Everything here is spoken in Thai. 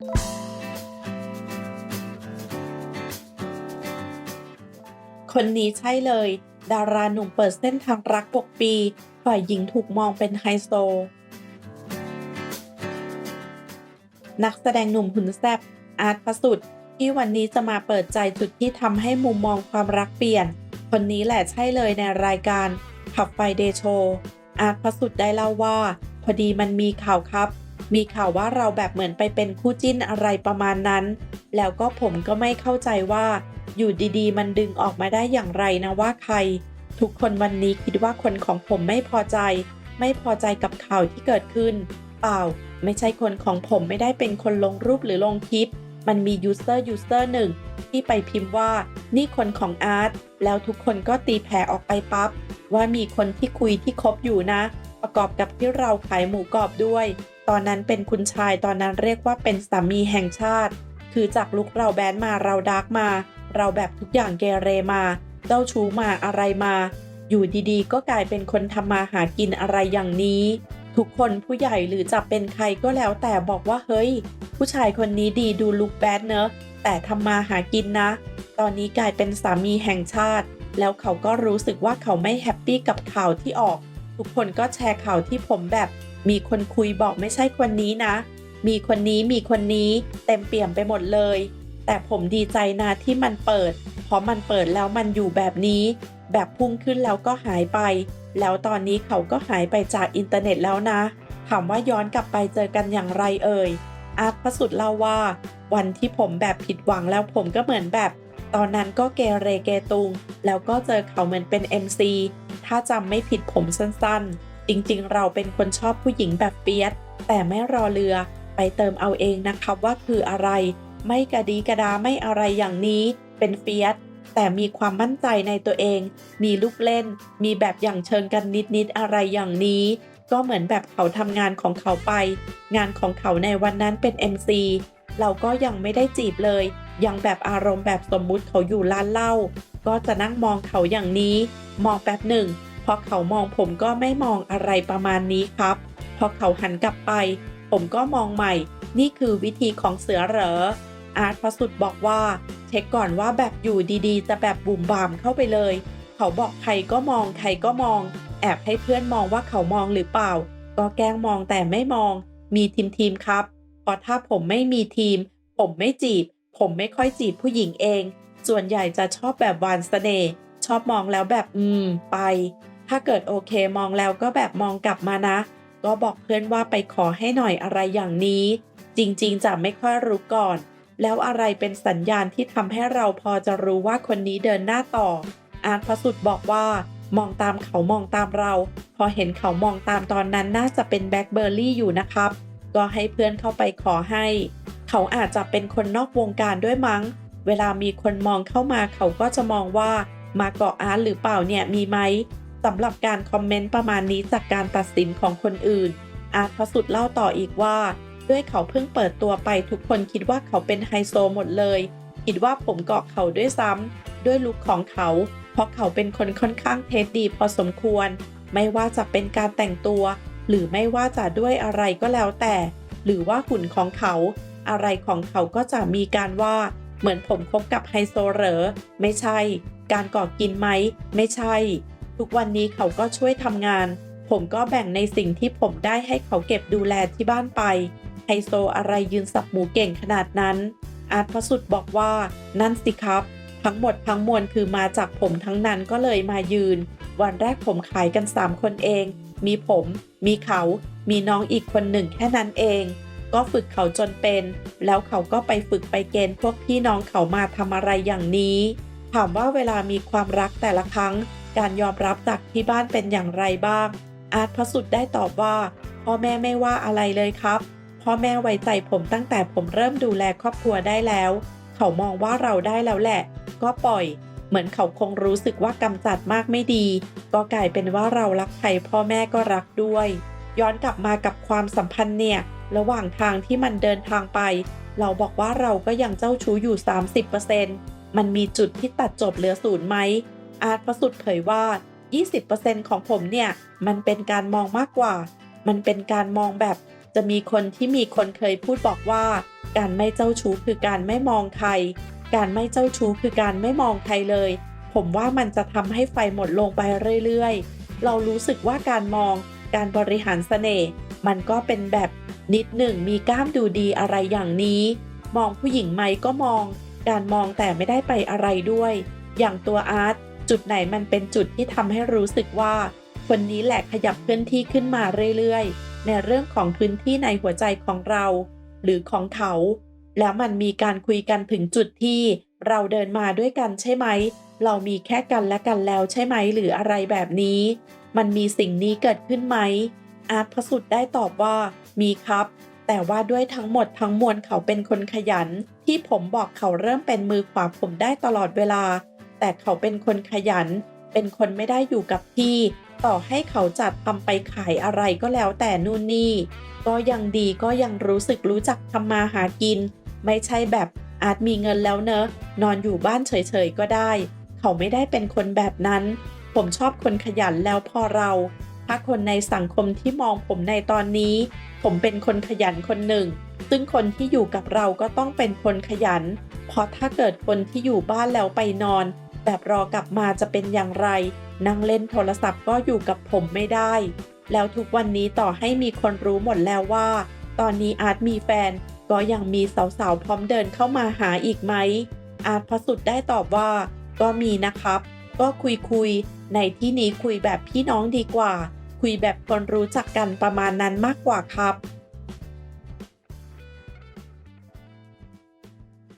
คนนี้ใช่เลย ดาราหนุ่มเปิดเส้นทางรัก 6 ปี ฝ่ายหญิงถูกมองเป็นไฮโซ นักแสดงหนุ่มหุ่นแซบอาร์ตพระสุดที่วันนี้จะมาเปิดใจจุดที่ทำให้มุมมองความรักเปลี่ยน คนนี้แหละใช่เลยในรายการขับไฟเดโชอาร์ตพระสุดได้เล่าว่า พอดีมันมีข่าวครับ มีข่าวว่าเราแบบเหมือนไปเป็นคู่จิ้นอะไรประมาณนั้น แล้วก็ผมก็ไม่เข้าใจว่า อยู่ดีๆ มันดึงออกมาได้อย่างไรนะว่าใคร ทุกคนวันนี้คิดว่าคนของผมไม่พอใจ ไม่พอใจกับข่าวที่เกิดขึ้น เปล่า ไม่ใช่คนของผมไม่ได้เป็นคนลงรูปหรือลงคลิป มันมียูเซอร์ยูเซอร์หนึ่งที่ไปพิมพ์ว่านี่คนของอาร์ตแล้วทุกคนก็ตีแผ่ออกไปปับ๊บว่ามีคนที่คุยที่คบอยู่นะ ประกอบกับที่เราขายหมูกรอบด้วย ตอนนั้นเป็นคุณชายตอนนั้นเรียกว่าเป็นสามีแห่งชาติ คือจากลุกเราแบนมาเราดาร์กมา เราแบบทุกอย่างเกเรมา เจ้าชู้มาอะไรมา อยู่ดีๆ ก็กลายเป็นคนทำมาหากินอะไรอย่างนี้ ทุกคนผู้ใหญ่หรือจะเป็นใครก็แล้วแต่บอกว่าเฮ้ย ผู้ชายคนนี้ดีดูลุกแบดเนอะแต่ทำมาหากินนะ ตอนนี้กลายเป็นสามีแห่งชาติ แล้วเขาก็รู้สึกว่าเขาไม่แฮปปี้กับข่าวที่ออก ทุกคนก็แชร์ข่าวที่ผมแบบ มีคนคุยบอกไม่ใช่คนนี้นะ มีคนนี้มีคนนี้เต็มเปี่ยมไปหมดเลย แต่ผมดีใจนะที่มันเปิด เพราะมันเปิดแล้วมันอยู่แบบนี้ แบบพุ่งขึ้นแล้วก็หายไป แล้วตอนนี้เขาก็หายไปจากอินเทอร์เน็ตแล้วนะ ถามว่าย้อนกลับไปเจอกันอย่างไรเอ่ย อาร์ตพระสุดเล่าว่า วันที่ผมแบบผิดหวังแล้วผมก็เหมือนแบบ ตอนนั้นก็เกเรเกตุง แล้วก็เจอเขาเหมือนเป็น MC ถ้าจำไม่ผิดผมสั้นๆ จริงๆ เราเป็นคนชอบผู้หญิงแบบเปียสแต่ไม่รอเรือ ไปเติมเอาเองนะครับว่าคืออะไร ไม่กระดีกระดาไม่อะไรอย่างนี้ เป็นเฟียสแต่มีความมั่นใจในตัวเอง มีลูกเล่น มีแบบอย่างเชิงกันนิดๆอะไรอย่างนี้ ก็เหมือนแบบเขาทำงานของเขาไป งานของเขาในวันนั้นเป็น MC เราก็ยังไม่ได้จีบเลย ยังแบบอารมณ์แบบสมมุติเขาอยู่ร้านเหล้าก็จะนั่งมองเขาอย่างนี้ มองแป๊บหนึ่ง พอเขามองผมก็ไม่มองอะไรประมาณนี้ครับ พอเขาหันกลับไป ผมก็มองใหม่ นี่คือวิธีของเสือเหรอ อาร์ตพระสุดบอกว่า เช็คก่อนว่าแบบอยู่ดีๆ จะแบบบุ่มบามเข้าไปเลย เขาบอกใครก็มองใครก็มอง แอบให้เพื่อนมองว่าเขามองหรือเปล่า ก็แกล้งมองแต่ไม่มอง มีทีมทีมๆครับเพราะถ้าผมไม่มีทีม ผมไม่จีบ ผมไม่ค่อยจีบผู้หญิงเอง ส่วนใหญ่จะชอบแบบวานเสน่ห์ชอบมองแล้วแบบ อืม ไป ถ้าเกิดโอเคมองแล้วก็แบบมองกลับมานะ ก็บอกเพื่อนว่าไปขอให้หน่อยอะไรอย่างนี้ จริงๆจะไม่ค่อยรู้ก่อน แล้วอะไรเป็นสัญญาณที่ทำให้เราพอจะรู้ว่าคนนี้เดินหน้าต่อ อาร์ตพสุดบอกว่า มองตามเขามองตามเรา พอเห็นเขามองตามตอนนั้นน่าจะเป็นแบล็คเบอร์รี่อยู่นะครับ ก็ให้เพื่อนเข้าไปขอให้ เขาอาจจะเป็นคนนอกวงการด้วยมั้ง เวลามีคนมองเข้ามาเขาก็จะมองว่ามาเกาะอาร์ตหรือเปล่าเนี่ยมีไหม สำหรับการคอมเมนต์ประมาณนี้จากการตัดสินของคนอื่น อาร์ตพสุดเล่าต่ออีกว่า ด้วยเขาเพิ่งเปิดตัวไปทุกคนคิดว่าเขาเป็นไฮโซหมดเลย คิดว่าผมเกาะเขาด้วยซ้ำด้วยลุคของเขา เพราะเขาเป็นคนค่อนข้างเทสดีพอสมควร ไม่ว่าจะเป็นการแต่งตัว หรือไม่ว่าจะด้วยอะไรก็แล้วแต่ หรือว่าหุ่นของเขา อะไรของเขาก็จะมีการว่า เหมือนผมคบกับไฮโซเหรอ ไม่ใช่ การก่อกินไหม ไม่ใช่ ทุกวันนี้เขาก็ช่วยทำงาน ผมก็แบ่งในสิ่งที่ผมได้ให้เขาเก็บดูแลที่บ้านไป ไฮโซอะไรยืนสับหมูเก่งขนาดนั้น อาร์ตพสุดบอกว่านั่นสิครับ ทั้งหมดทั้งมวลคือมาจากผมทั้งนั้นก็เลยมายืน วันแรกผมขายกัน 3 คนเอง มีผม มีเขา มีน้องอีกคนหนึ่งแค่นั้นเอง ก็ฝึกเขาจนเป็น แล้วเขาก็ไปฝึกไปเกณฑ์พวกพี่น้องเขามาทำอะไรอย่างนี้ถามว่าเวลามีความรักแต่ละครั้ง การยอมรับจากที่บ้านเป็นอย่างไรบ้าง อาร์ตพสุดได้ตอบว่า พ่อแม่ไม่ว่าอะไรเลยครับ พ่อแม่ไว้ใจผมตั้งแต่ผมเริ่มดูแลครอบครัวได้แล้ว เขามองว่าเราได้แล้วแหละ ก็ปล่อย เหมือนเขาคงรู้สึกว่ากำจัดมากไม่ดี ก็กลายเป็นว่าเรารักใครพ่อแม่ก็รักด้วย ย้อนกลับมากับความสัมพันธ์เนี่ย ระหว่างทางที่มันเดินทางไป เราบอกว่าเราก็ยังเจ้าชู้อยู่ 30%มันมีจุดที่ตัดจบเหลือศูนย์ไหม อาร์ตพระสุดเผยว่า 20%ของผมเนี่ย มันเป็นการมองมากกว่า มันเป็นการมองแบบ จะมีคนที่มีคนเคยพูดบอกว่า การไม่เจ้าชู้คือการไม่มองใคร การไม่เจ้าชู้คือการไม่มองใครเลย ผมว่ามันจะทำให้ไฟหมดลงไปเรื่อยๆ เรารู้สึกว่าการมอง การบริหารเสน่ห์ มันก็เป็นแบบนิดหนึ่งมีกล้ามดูดีอะไรอย่างนี้ มองผู้หญิงไหมก็มอง การมองแต่ไม่ได้ไปอะไรด้วย อย่างตัวอาร์ต จุดไหนมันเป็นจุดที่ทำให้รู้สึกว่า คนนี้แหละขยับเคลื่อนที่ขึ้นมาเรื่อยๆ ในเรื่องของพื้นที่ในหัวใจของเรา หรือของเขา แล้วมันมีการคุยกันถึงจุดที่เราเดินมาด้วยกันใช่ไหม เรามีแค่กันและกันแล้วใช่ไหมหรืออะไรแบบนี้ มันมีสิ่งนี้เกิดขึ้นไหม อาร์ตพสุดได้ตอบว่า มีครับ แต่ว่าด้วยทั้งหมดทั้งมวลเขาเป็นคนขยัน ที่ผมบอกเขาเริ่มเป็นมือขวาผมได้ตลอดเวลา แต่เขาเป็นคนขยัน เป็นคนไม่ได้อยู่กับที่ ต่อให้เขาจัดทำไปขายอะไรก็แล้วแต่นู่นนี่ ก็ยังดีก็ยังรู้สึกรู้จักทำมาหากิน ไม่ใช่แบบอาจมีเงินแล้วเนอะ นอนอยู่บ้านเฉยๆก็ได้ เขาไม่ได้เป็นคนแบบนั้น ผมชอบคนขยันแล้วพอเราถ้าคนในสังคมที่มองผมในตอนนี้ ผมเป็นคนขยันคนหนึ่ง ซึ่งคนที่อยู่กับเราก็ต้องเป็นคนขยัน เพราะถ้าเกิดคนที่อยู่บ้านแล้วไปนอน แบบรอกลับมาจะเป็นอย่างไร นั่งเล่นโทรศัพท์ก็อยู่กับผมไม่ได้ แล้วทุกวันนี้ต่อให้มีคนรู้หมดแล้วว่า ตอนนี้อาร์ตมีแฟน ก็ยังมีสาวๆพร้อมเดินเข้ามาหาอีกไหม อาร์ตพสุดได้ตอบว่า ก็มีนะครับ ก็คุยคุยๆในที่นี้คุยแบบพี่น้องดีกว่า คุยแบบคนรู้จักกันประมาณนั้นมากกว่าครับ